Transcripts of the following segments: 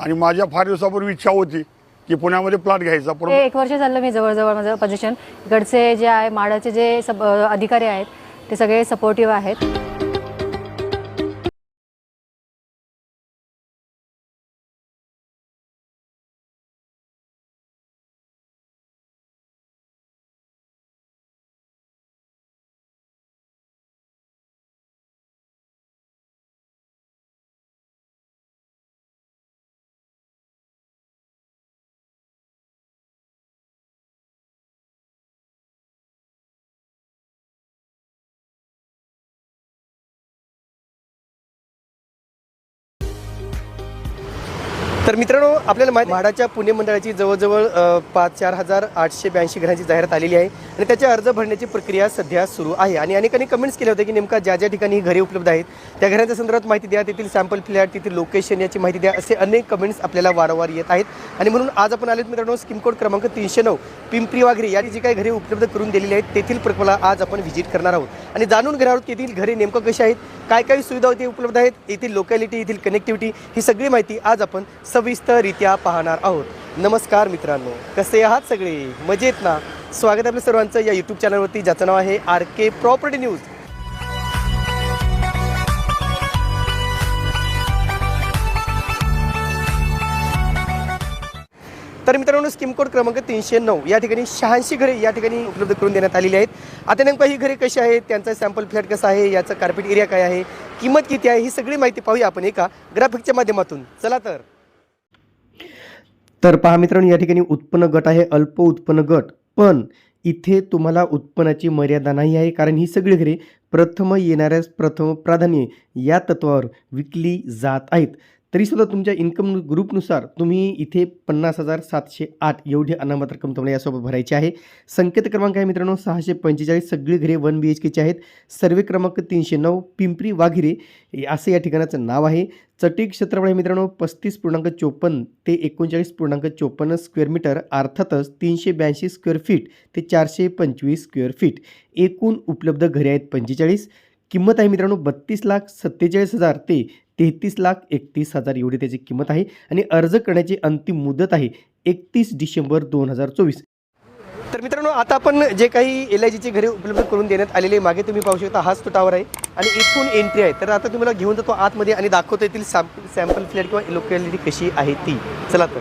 आणि माझ्या फार दिवसापूर्वी इच्छा होती की पुण्यामध्ये प्लॉट घ्यायचा पण एक वर्ष झालं मी जवळजवळ माझं पोझिशन इकडचे जे आहे माडाचे जे सब अधिकारी आहेत ते सगळे सपोर्टिव्ह आहेत. तर मित्रांनो आपल्याला माहिती म्हाडाच्या पुणे मंडळाची जवळजवळ पाच चार हजार आठशे ब्याऐंशी घरांची जाहिरात आलेली आहे. आणि त्याच्या अर्ज भरण्याची प्रक्रिया सध्या सुरू आहे. आणि अनेकांनी कमेंट्स केले होते की नेमका ज्या ज्या ठिकाणी ही घरे उपलब्ध आहेत त्या घरांच्या संदर्भात माहिती द्या तेथील सॅम्पल फ्लॅट तेथील लोकेशन याची माहिती द्या असे अनेक कमेंट्स आपल्याला वारंवार येत आहेत. आणि म्हणून आज आपण आलेत मित्रांनो स्कीम कोड क्रमांक तीनशे नऊ पिंपरी वाघरे. या जी काही घरे उपलब्ध करून दिलेली आहेत तेथील प्रकल्पाला आज आपण व्हिजिट करणार आहोत. आणि जाणून घेणार आहोत की येथील घरे नेमकं कशी आहेत काय काय सुविधा होती उपलब्ध आहेत? येथील लोकॅलिटी येथील कनेक्टिव्हिटी ही सगळी माहिती आज आपण सविस्तररित्या पाहणार आहोत. नमस्कार मित्रांनो कसे आहात सगळे? मजेत ना? स्वागत आपल्या सर्वांचं या यूट्यूब चॅनलवरती ज्याचं नाव आहे आर के प्रॉपर्टी न्यूज तर मित्रांनो स्कीम कोड क्रमांक तीनशे नऊ या ठिकाणी शहाऐंशी घरे या ठिकाणी उपलब्ध करून देण्यात आलेली आहेत. आता नेमकं ही घरे कशी आहेत त्यांचा सॅम्पल फ्लॅट कसा आहे याचा कार्पेट एरिया काय आहे किंमत किती आहे ही सगळी माहिती पाहूया आपण एका ग्राफिकच्या माध्यमातून. चला तर. तर पहा मित्रांनो या ठिकाणी उत्पन्न गट आहे अल्प उत्पन्न गट. पण इथे तुम्हाला उत्पन्नाची मर्यादा नाही आहे कारण ही सगळी घरे प्रथम येणाऱ्यास प्रथम प्राधान्य या तत्वावर विकली जात आहेत. तरीसुद्धा तुमच्या इन्कम ग्रुपनुसार तुम्ही इथे पन्नास हजार सातशे आठ एवढी अनामत रक्कम तुम्हाला यासोबत भरायची आहे. संकेत क्रमांक आहे मित्रांनो सहाशे पंचेचाळीस सगळी घरे वन बी एच केची आहेत. सर्वे क्रमांक तीनशे नऊ पिंपरी वाघिरे असं या ठिकाणाचं नाव आहे. चटई क्षेत्रफळ आहे मित्रांनो पस्तीस पूर्णांक चोपन्न ते एकोणचाळीस पूर्णांक चोपन्न स्क्वेअर मीटर अर्थातच तीनशे ब्याऐंशी स्क्वेअर फीट ते चारशे पंचवीस स्क्वेअर फीट एकूण उपलब्ध घरे आहेत पंचेचाळीस. किंमत आहे मित्रांनो बत्तीस लाख सत्तेचाळीस हजार ते तेहतीस लाख एकतीस हजार एवढी त्याची किंमत आहे आणि अर्ज करण्याची अंतिम मुदत आहे एकतीस डिसेंबर दोन हजार चोवीस. तर मित्रांनो आता आपण जे काही एल आय जीची घरे उपलब्ध करून देण्यात आलेले मागे तुम्ही पाहू शकता हाच तो टावर आहे आणि इथून एंट्री आहे. तर आता तुम्हाला घेऊन जातो आतमध्ये आणि दाखवतो येथील सॅम्पल सॅम्पल फ्लॅट किंवा लोकॅलिटी कशी आहे ती. चला तर.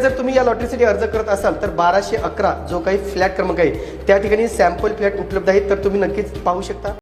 जर तुम्ही या लॉटरीसाठी अर्ज करत असाल तर बाराशे अकरा जो काही फ्लॅट क्रमांक आहे त्या ठिकाणी सॅम्पल फ्लॅट उपलब्ध आहेत तर तुम्ही नक्कीच पाहू शकता.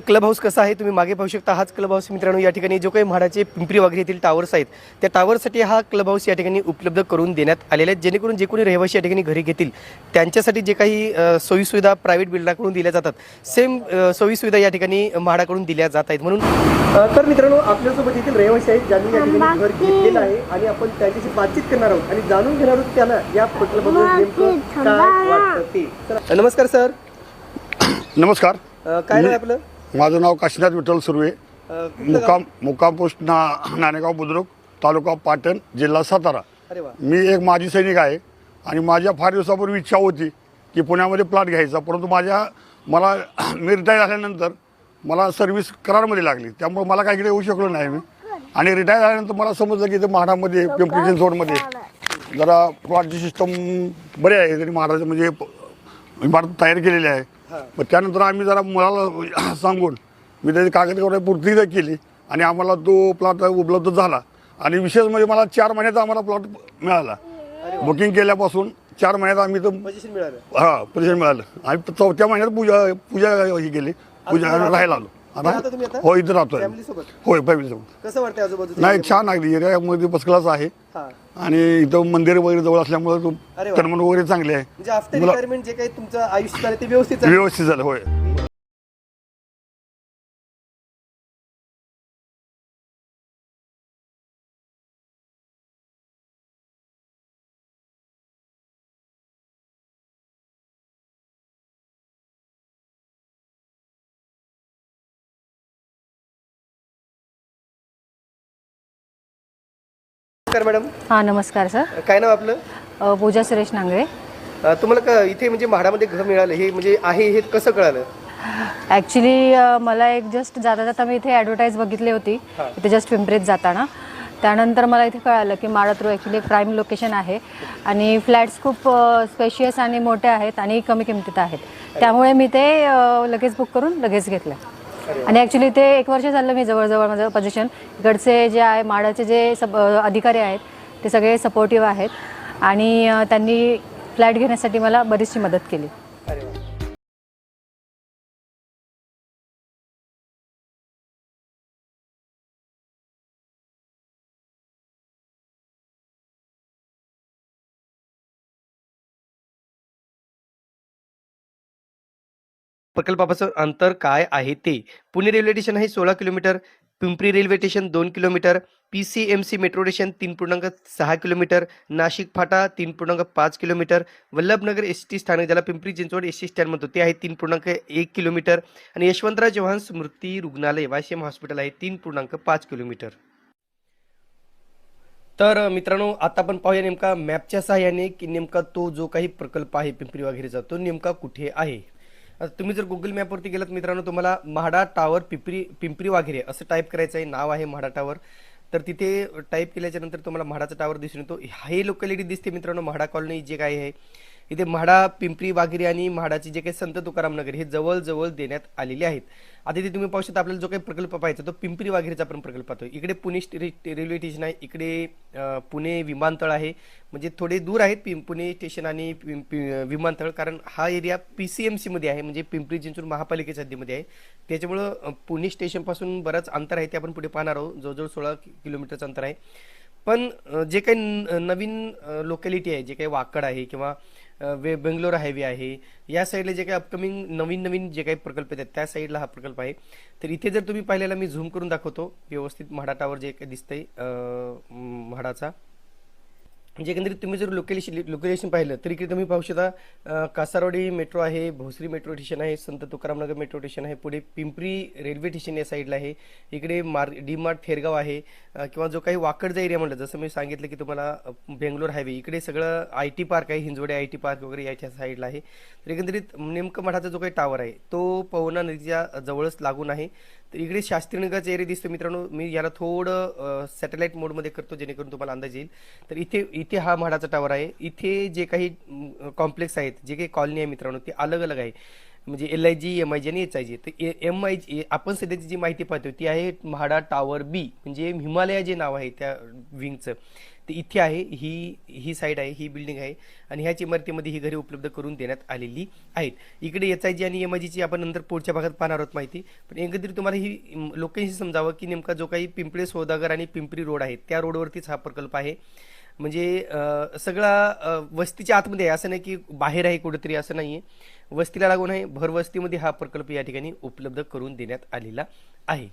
क्लब हाऊस कसा आहे? तुम्ही मागे पाहू शकता हाच क्लब हाऊस मित्रांनो या ठिकाणी जो काही म्हाडाचे पिंपरी वगैरे येथील टावर्स आहेत त्या टावरसाठी हा क्लब हाऊस या ठिकाणी उपलब्ध करून देण्यात आलेले आहेत जेणेकरून जे कोणी रहिवासी या ठिकाणी घरी घेतील त्यांच्यासाठी जे काही सोयीसुविधा प्रायव्हेट बिल्डराकडून दिल्या जातात सेम सोयीसुविधा या ठिकाणी म्हाडाकडून दिल्या जात आहेत. म्हणून तर मित्रांनो आपल्यासोबत येथील रहिवासी आहेत ज्यांनी या ठिकाणी घर घेतलेलं आहे आणि आपण त्यांच्याशी बातचीत करणार आहोत आणि जाणून घेणार आहोत त्यांना या प्रकल्पाबद्दल नमस्कार सर. नमस्कार. काय नाव आहे आपलं? माझं नाव काशीनाथ विठ्ठल सुर्वे? मुक्काम मुक्काम पोस्ट ना नाणेगाव बुद्रुक तालुका पाटण जिल्हा सातारा. अरे वा. मी एक माजी सैनिक आहे आणि माझ्या फार दिवसापूर्वी इच्छा होती की पुण्यामध्ये प्लॉट घ्यायचा परंतु माझ्या मला मी रिटायर झाल्यानंतर मला सर्व्हिस करारमध्ये लागली. त्यामुळे मला काही इकडे येऊ शकलो नाही मी. आणि रिटायर झाल्यानंतर मला समजलं की इथं म्हाडामध्ये पिंपरी चिंचवडमध्ये जरा प्लॉटची सिस्टम बरी आहे. त्यांनी महाराज म्हणजे इमारत तयार केलेली आहे. मग त्यानंतर आम्ही जरा मुलाला सांगून मी त्याची कागदपत्र पूर्ती केली आणि आम्हाला तो प्लॉट उपलब्ध झाला. आणि विशेष म्हणजे मला चार महिन्याचा आम्हाला प्लॉट मिळाला. बुकिंग केल्यापासून चार महिन्यात आम्ही तर पोझिशन मिळालं. हा परिचय मिळालं. आणि चौथ्या महिन्यात पूजा पूजा ही केली. पूजा राहायला आलो. राहता तुम्ही आता? हो इथं राहतोय Family सोबत? होय फॅमिली सोबत कसं आजूबाजूचं नाही एरिया? छान अगदी एरियामध्ये बसक्लास आहे हा आणि इथं मंदिर वगैरे जवळ असल्यामुळे तो अरे वा. टर्मन वगैरे चांगले आहे म्हणजे आफ्टर मुला- रिटायरमेंट जे काही तुमचं आयुष्य झालं ते व्यवस्थित. व्यवस्थित झालं होय नमस्कार मॅडम. हां नमस्कार सर. काय नाव आपलं? अ, पूजा सुरेश नांगरे. अ, तुम्हाला का इथे म्हणजे म्हाडामध्ये घर मिळालं हे म्हणजे आहे हे कसं कळालं? ॲक्च्युली मला एक जस्ट जाता जाता मी इथे ॲडव्हर्टाईज बघितली होती. हां. इथे जस्ट पिंपरीत जाताना. त्यानंतर मला इथे कळालं की माळा थ्रू ॲक्च्युली प्राईम लोकेशन आहे. आणि फ्लॅट्स खूप स्पेशियस आणि मोठे आहेत आणि कमी किमतीत आहेत. त्यामुळे मी ते अ, लगेच बुक करून लगेच घेतलं. आणि ॲक्च्युली ते एक वर्ष झालं मी जवळजवळ माझं पोझिशन इकडचे जे आहे माडाचे जे सब अधिकारी आहेत ते सगळे सपोर्टिव्ह आहेत. आणि त्यांनी फ्लॅट घेण्यासाठी मला बरीचशी मदत केली. प्रकल्पापासून अंतर काय आहे ते? पुणे रेल्वे स्टेशन आहे सोळा किलोमीटर पिंपरी रेल्वे स्टेशन दोन kilometre P C M C metro station तीन पूर्णांक सहा किलोमीटर नाशिक फाटा तीन पूर्णांक पाच किलोमीटर वल्लभनगर एस टी स्थानक ज्याला Pimpri Chinchwad S T stand म्हणतो ते आहे तीन पूर्णांक एक किलोमीटर आणि यशवंतराव चव्हाण स्मृती रुग्णालय वाशिम हॉस्पिटल आहे तीन पूर्णांक पाच किलोमीटर. तर मित्रांनो आता आपण पाहूया नेमका मॅपच्या सहाय्याने की नेमका तो जो काही प्रकल्प आहे पिंपरी वगैरेचा तो नेमका कुठे आहे? तुम्ही जर गुगल मॅपवरती गेलात मित्रांनो तुम्हाला म्हाडा टावर पिंपरी पिंपरी वाघेरे असं टाईप करायचं आहे नाव आहे म्हाडा टावर. तर तिथे टाईप केल्याच्यानंतर तुम्हाला म्हाडाचा टावर दिसून येतो. हे लोकॅलिटी दिसते मित्रांनो म्हाडा कॉलनी जे काय आहे इथे म्हाडा पिंपरी वाघिरी आणि म्हाडाची जे काही संत तुकाराम नगर हे जवळजवळ देण्यात आलेले आहेत. आता इथे तुम्ही पाहू शकता आपल्याला जो काही प्रकल्प पाहायचा तो पिंपरी वाघेरीचा पण प्रकल्प पाहतो इकडे पुणे रे- रेल्वे स्टेशन आहे इकडे पुणे विमानतळ आहे. म्हणजे थोडे दूर आहेत पिं- पुणे स्टेशन आणि विमानतळ कारण हा एरिया पी सी एम सीमध्ये आहे म्हणजे पिंपरी चिंचवड महापालिकेच्या हद्दीमध्ये आहे. त्याच्यामुळं पुणे स्टेशनपासून बरंच अंतर आहे ते आपण पुढे पाहणार आहोत. जवळजवळ सोळा किलोमीटरचं अंतर आहे. पण जे काही नवीन लोकॅलिटी आहे जे काही वाकड आहे किंवा वे बेंगलोर हायवे आहे. या साईडला जे काही अपकमिंग नवीन नवीन जे काही प्रकल्प आहेत त्या साईडला हा प्रकल्प आहे. तर इथे जर तुम्ही पाहिलेला मी झूम करून दाखवतो व्यवस्थित म्हाडा टावर जे काही दिसतंय म्हाडाचा. म्हणजे एकंदरीत तुम्ही जर लोकेशन लोकेशन पाहिलं तर इकडे तुम्ही पाहू शकता कासारवाडी मेट्रो आहे भोसरी मेट्रो स्टेशन आहे संत तुकारामनगर मेट्रो स्टेशन आहे पुढे पिंपरी रेल्वे स्टेशन या साईडला आहे इकडे मार डी मार्ट थेरगाव आहे किंवा जो काही वाकडचा एरिया म्हटलं जसं मी सांगितलं की तुम्हाला बेंगलोर हायवे इकडे सगळं आय टी पार्क आहे हिंजवडे आय टी पार्क वगैरे याच्या साईडला आहे. तर एकंदरीत नेमकं मठाचा जो काही टावर आहे तो पवना नदीच्या जवळच लागून आहे. तर इकडे शास्त्रीनगरचा एरिया दिसतो मित्रांनो मी याला थोडं सॅटेलाईट मोडमध्ये करतो जेणेकरून तुम्हाला अंदाज येईल. तर इथे इथे हा म्हाडाचा टावर आहे. इथे जे काही कॉम्प्लेक्स आहेत जे काही कॉलनी आहे मित्रांनो ते अलग अलग आहे. म्हणजे L I G M I G आणि एच आय जी तर एम आय जी आपण सध्याची जी माहिती पाहतो ती आहे म्हाडा टावर बी म्हणजे हिमालया जे नाव आहे त्या विंगचं ते इथे आहे. ही ही साईड आहे ही बिल्डिंग आहे आणि ह्याच इमारतीमध्ये ही घरे उपलब्ध करून देण्यात आलेली आहेत. इकडे एच आय जी आणि एम आय जीची आपण नंतर पुढच्या भागात पाहणार आहोत माहिती. पण एकंदरीत तुम्हाला ही लोकेशन समजावं की नेमका जो काही पिंपळे सौदागर आणि पिंपरी रोड आहे त्या रोडवरतीच हा प्रकल्प आहे. म्हणजे सगळा वस्तीच्या आतमध्ये आहे. असं नाही की बाहेर आहे कुठेतरी असं नाही आहे वस्तीला लागून आहे. भर वस्तीमध्ये हा प्रकल्प या ठिकाणी उपलब्ध करून देण्यात आलेला आहे.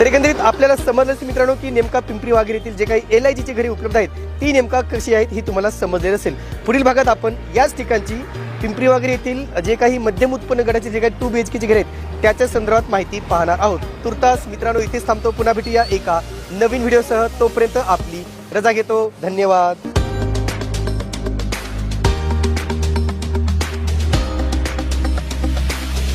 तर एकंदरीत आपल्याला समजलं असेल मित्रांनो की नेमका पिंपरी वाघेर येथील जे काही एल आय जीची घरे उपलब्ध आहेत ती नेमका कशी आहेत ही तुम्हाला समजलेलं असेल. पुढील भागात आपण याच ठिकाणची पिंपरी वाघेर येथील जे काही मध्यम उत्पन्न गटाचे जे काही टू बी एच केचे घरे आहेत त्याच्या संदर्भात माहिती पाहणार आहोत. तुर्तास मित्रांनो इथेच थांबतो पुन्हा भेटूया एका नवीन व्हिडिओसह. तोपर्यंत आपली रजा घेतो. धन्यवाद.